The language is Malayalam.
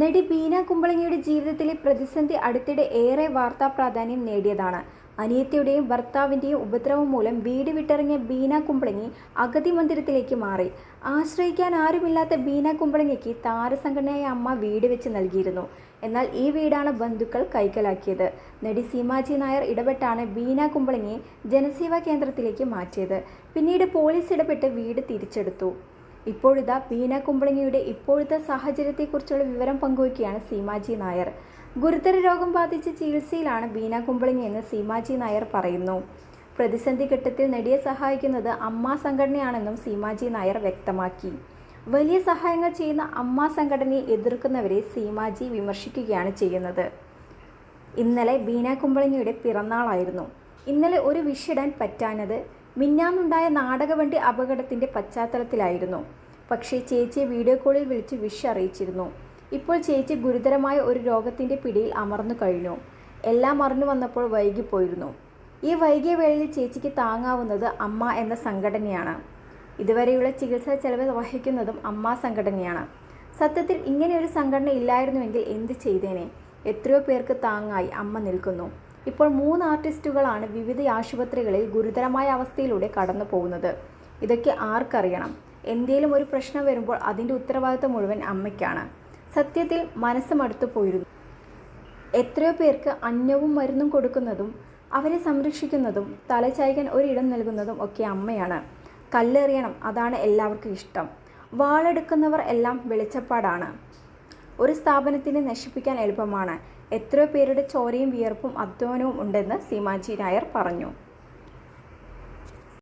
നടി ബീന കുമ്പളങ്ങിയുടെ ജീവിതത്തിലെ പ്രതിസന്ധി അടുത്തിടെ ഏറെ വാർത്താ പ്രാധാന്യം നേടിയതാണ്. അനിയത്തിയുടെയും ഭർത്താവിന്റെയും ഉപദ്രവം മൂലം വീട് വിട്ടിറങ്ങിയ ബീന കുമ്പളങ്ങി അഗതി മന്ദിരത്തിലേക്ക് മാറി. ആശ്രയിക്കാൻ ആരുമില്ലാത്ത ബീന കുമ്പളങ്ങിക്ക് താരസംഘടനയായ അമ്മ വീട് വെച്ച് നൽകിയിരുന്നു. എന്നാൽ ഈ വീടാണ് ബന്ധുക്കൾ കൈക്കലാക്കിയത്. നടി സീമാജി നായർ ഇടപെട്ടാണ് ബീന കുമ്പളങ്ങിയെ ജനസേവാ കേന്ദ്രത്തിലേക്ക് മാറ്റിയത്. പിന്നീട് പോലീസ് ഇടപെട്ട് വീട് തിരിച്ചെടുത്തു. ഇപ്പോഴിതാ ബീന കുമ്പളങ്ങിയുടെ ഇപ്പോഴത്തെ സാഹചര്യത്തെക്കുറിച്ചുള്ള വിവരം പങ്കുവയ്ക്കുകയാണ് സീമാജി നായർ. ഗുരുതര രോഗം ബാധിച്ച് ചികിത്സയിലാണ് ബീന കുമ്പളങ്ങി എന്ന് സീമാജി നായർ പറയുന്നു. പ്രതിസന്ധി ഘട്ടത്തിൽ നടിയെ സഹായിക്കുന്നത് അമ്മ സംഘടനയാണെന്നും സീമാജി നായർ വ്യക്തമാക്കി. വലിയ സഹായങ്ങൾ ചെയ്യുന്ന അമ്മ സംഘടനയെ എതിർക്കുന്നവരെ സീമാജി വിമർശിക്കുകയാണ് ചെയ്യുന്നത്. ഇന്നലെ ബീന കുമ്പളങ്ങിയുടെ പിറന്നാളായിരുന്നു. ഇന്നലെ ഒരു വിഷിടാൻ പറ്റാഞ്ഞത് മിന്നാന്നുണ്ടായ നാടകവണ്ടി അപകടത്തിന്റെ പശ്ചാത്തലത്തിലായിരുന്നു. പക്ഷേ ചേച്ചിയെ വീഡിയോ കോളിൽ വിളിച്ച് വിഷ് അറിയിച്ചിരുന്നു. ഇപ്പോൾ ചേച്ചി ഗുരുതരമായ ഒരു രോഗത്തിന്റെ പിടിയിൽ അമർന്നു കഴിഞ്ഞു. എല്ലാം അറിഞ്ഞു വന്നപ്പോൾ വൈകിപ്പോയിരുന്നു ഈ വൈകിയ വേളയിൽ ചേച്ചിക്ക് താങ്ങാവുന്നത് അമ്മ എന്ന സംഘടനയാണ്. ഇതുവരെയുള്ള ചികിത്സാ ചെലവ് വഹിക്കുന്നതും അമ്മ സംഘടനയാണ്. സത്യത്തിൽ ഇങ്ങനെയൊരു സംഘടന ഇല്ലായിരുന്നുവെങ്കിൽ എന്ത് ചെയ്തേനെ? എത്രയോ പേർക്ക് താങ്ങായി അമ്മ നിൽക്കുന്നു. ഇപ്പോൾ മൂന്ന് ആർട്ടിസ്റ്റുകളാണ് വിവിധ ആശുപത്രികളിൽ ഗുരുതരമായ അവസ്ഥയിലൂടെ കടന്നു പോകുന്നത് ഇതൊക്കെ ആർക്കറിയണം? എന്തേലും ഒരു പ്രശ്നം വരുമ്പോൾ അതിന്റെ ഉത്തരവാദിത്വം മുഴുവൻ അമ്മയ്ക്കാണ്. സത്യത്തിൽ മനസ്സ് മടുത്തു പോയിരുന്നു. എത്രയോ പേർക്ക് അന്നവും മരുന്നും കൊടുക്കുന്നതും അവരെ സംരക്ഷിക്കുന്നതും തലചായ്ക്കാൻ ഒരിടം നൽകുന്നതും ഒക്കെ അമ്മയാണ്. കല്ലെറിയണം അതാണ് എല്ലാവർക്കും ഇഷ്ടം. വാളെടുക്കുന്നവർ എല്ലാം വെളിച്ചപ്പാടാണ്. ഒരു സ്ഥാപനത്തിനെ നശിപ്പിക്കാൻ എളുപ്പമാണ്. എത്രയോ പേരുടെ ചോരയും വിയർപ്പും അധ്വാനവും ഉണ്ടെന്ന് സീമാജി നായർ പറഞ്ഞു.